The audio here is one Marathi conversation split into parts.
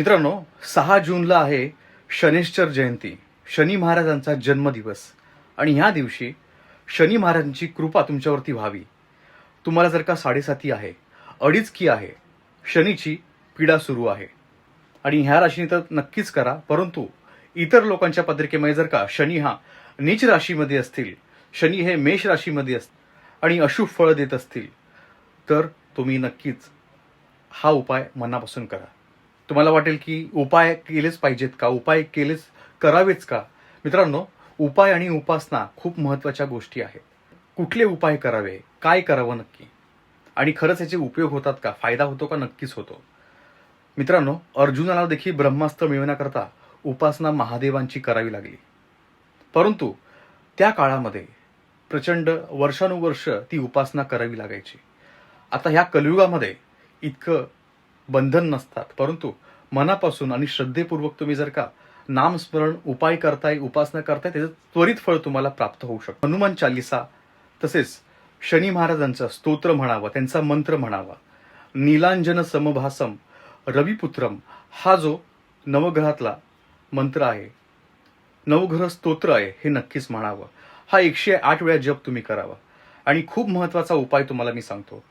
मित्रांनो सहा जूनला आहे शनेश्वर जयंती शनी महाराजांचा जन्मदिवस. आणि ह्या दिवशी शनी महाराजांची कृपा तुमच्यावरती व्हावी. तुम्हाला जर का साडेसाती आहे अडीच की आहे शनीची पीडा सुरू आहे. आणि ह्या राशीने तर नक्कीच करा परंतु इतर लोकांच्या पत्रिकेमध्ये जर का शनी हा नीच राशीमध्ये असतील शनी हे मेष राशीमध्ये असतील आणि अशुभ फळ देत असतील तर तुम्ही नक्कीच हा उपाय मनापासून करा. तुम्हाला वाटेल की उपाय केलेच पाहिजेत का? उपाय केलेच करावेच का? मित्रांनो उपाय आणि उपासना खूप महत्त्वाच्या गोष्टी आहेत. कुठले उपाय करावे? काय करावं नक्की? आणि खरंच याचे उपयोग होतात का? फायदा होतो का? नक्कीच होतो. मित्रांनो अर्जुनाला देखील ब्रह्मास्त्र मिळवण्याकरता उपासना महादेवांची करावी लागली. परंतु त्या काळामध्ये प्रचंड वर्षानुवर्ष ती उपासना करावी लागायची. आता ह्या कलियुगामध्ये इतकं बंधन नसतात. परंतु मनापासून आणि श्रद्धेपूर्वक तुम्ही जर का नामस्मरण उपाय करताय उपासना करताय त्याचं त्वरित फळ तुम्हाला प्राप्त होऊ शकतं. हनुमान चालिसा तसेच शनी महाराजांचं स्तोत्र म्हणावं त्यांचा मंत्र म्हणावा. नीलांजन समभासम रविपुत्रम हा जो नवग्रहातला मंत्र आहे नवग्रह स्तोत्र आहे हे नक्कीच म्हणावं. हा एकशे आठ वेळा जप तुम्ही करावा. आणि खूप महत्त्वाचा उपाय तुम्हाला मी सांगतो.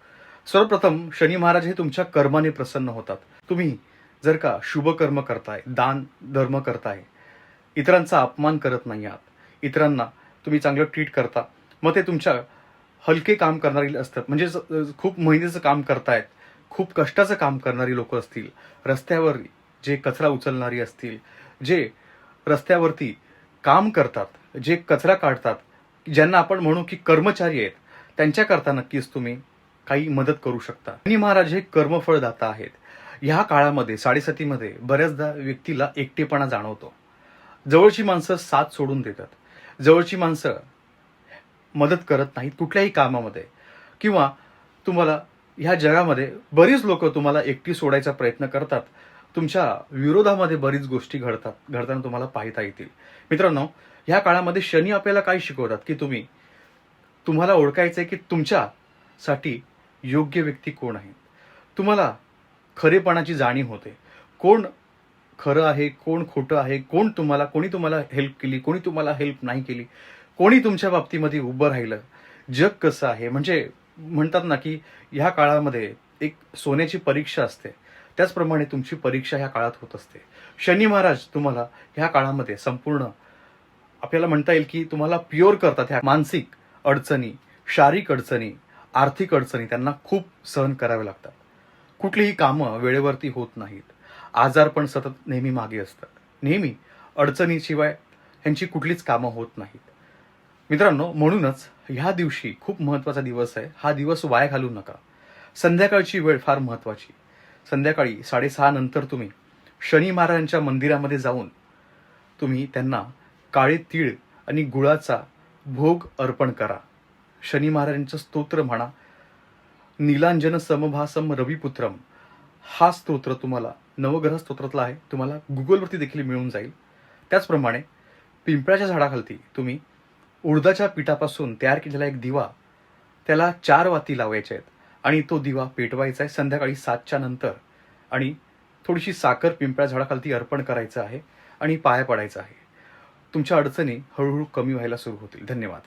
सर्वप्रथम शनी महाराज हे तुमच्या कर्माने प्रसन्न होतात. तुम्ही जर का शुभ कर्म करताय दान धर्म करताय इतरांचा अपमान करत नाही आहात इतरांना तुम्ही चांगलं ट्रीट करता मग ते तुमच्या हलके काम करणारी असतात. म्हणजे खूप मेहनतीचं काम करतायत खूप कष्टाचं काम करणारी लोक असतील रस्त्यावर जे कचरा उचलणारी असतील जे रस्त्यावरती काम करतात जे कचरा काढतात ज्यांना आपण म्हणू की कर्मचारी आहेत त्यांच्याकरता नक्कीच तुम्ही काही मदत करू शकता. शनी महाराज हे कर्मफळदाता आहेत. ह्या काळामध्ये साडेसातीमध्ये बऱ्याचदा व्यक्तीला एकटेपणा जाणवतो. जवळची माणसं साथ सोडून देतात. जवळची माणसं मदत करत नाहीत कुठल्याही कामामध्ये. किंवा तुम्हाला ह्या जगामध्ये बरीच लोक तुम्हाला एकटी सोडायचा प्रयत्न करतात. तुमच्या विरोधामध्ये बरीच गोष्टी घडतात घडताना तुम्हाला पाहता येतील. मित्रांनो ह्या काळामध्ये शनी आपल्याला काय शिकवतात? की तुम्ही तुम्हाला ओळखायचं आहे की तुमच्यासाठी योग्य व्यक्ती कोण आहे तुम्हाला खरेपणाची जाणीव होते. कोण खरं आहे कोण खोटं आहे कोण तुम्हाला कोणी तुम्हाला हेल्प केली कोणी तुम्हाला हेल्प नाही केली कोणी तुमच्या बाबतीमध्ये उभं राहिलं जग कसं आहे? म्हणजे म्हणतात ना की ह्या काळामध्ये एक सोन्याची परीक्षा असते. त्याचप्रमाणे तुमची परीक्षा ह्या काळात होत असते. शनी महाराज तुम्हाला ह्या काळामध्ये संपूर्ण आपल्याला म्हणता येईल की तुम्हाला प्युअर करतात ह्या मानसिक अडचणी शारीरिक अडचणी आर्थिक अडचणी त्यांना खूप सहन कराव्या लागतात. कुठलीही कामं वेळेवरती होत नाहीत. आजार पण सतत नेहमी मागे असतात. नेहमी अडचणीशिवाय ह्यांची कुठलीच कामं होत नाहीत. मित्रांनो म्हणूनच ह्या दिवशी खूप महत्त्वाचा दिवस आहे. हा दिवस वाया घालू नका. संध्याकाळची वेळ फार महत्वाची संध्याकाळी साडेसहा नंतर तुम्ही शनी महाराजांच्या मंदिरामध्ये जाऊन तुम्ही त्यांना काळे तीळ आणि गुळाचा भोग अर्पण करा. शनी महाराजांचं स्तोत्र म्हणा नीलांजन समभासम रविपुत्रम हा स्तोत्र तुम्हाला नवग्रह स्तोत्रातला आहे तुम्हाला गुगलवरती देखील मिळून जाईल. त्याचप्रमाणे पिंपळाच्या झाडाखालती तुम्ही उडदाच्या पिठापासून तयार केलेला एक दिवा त्याला चार वाती लावायच्या आहेत आणि तो दिवा पेटवायचा आहे संध्याकाळी सातच्या नंतर आणि थोडीशी साखर पिंपळ्या झाडाखालती अर्पण करायचं आहे आणि पाया पडायचं आहे. तुमच्या अडचणी हळूहळू कमी व्हायला सुरू होतील. धन्यवाद.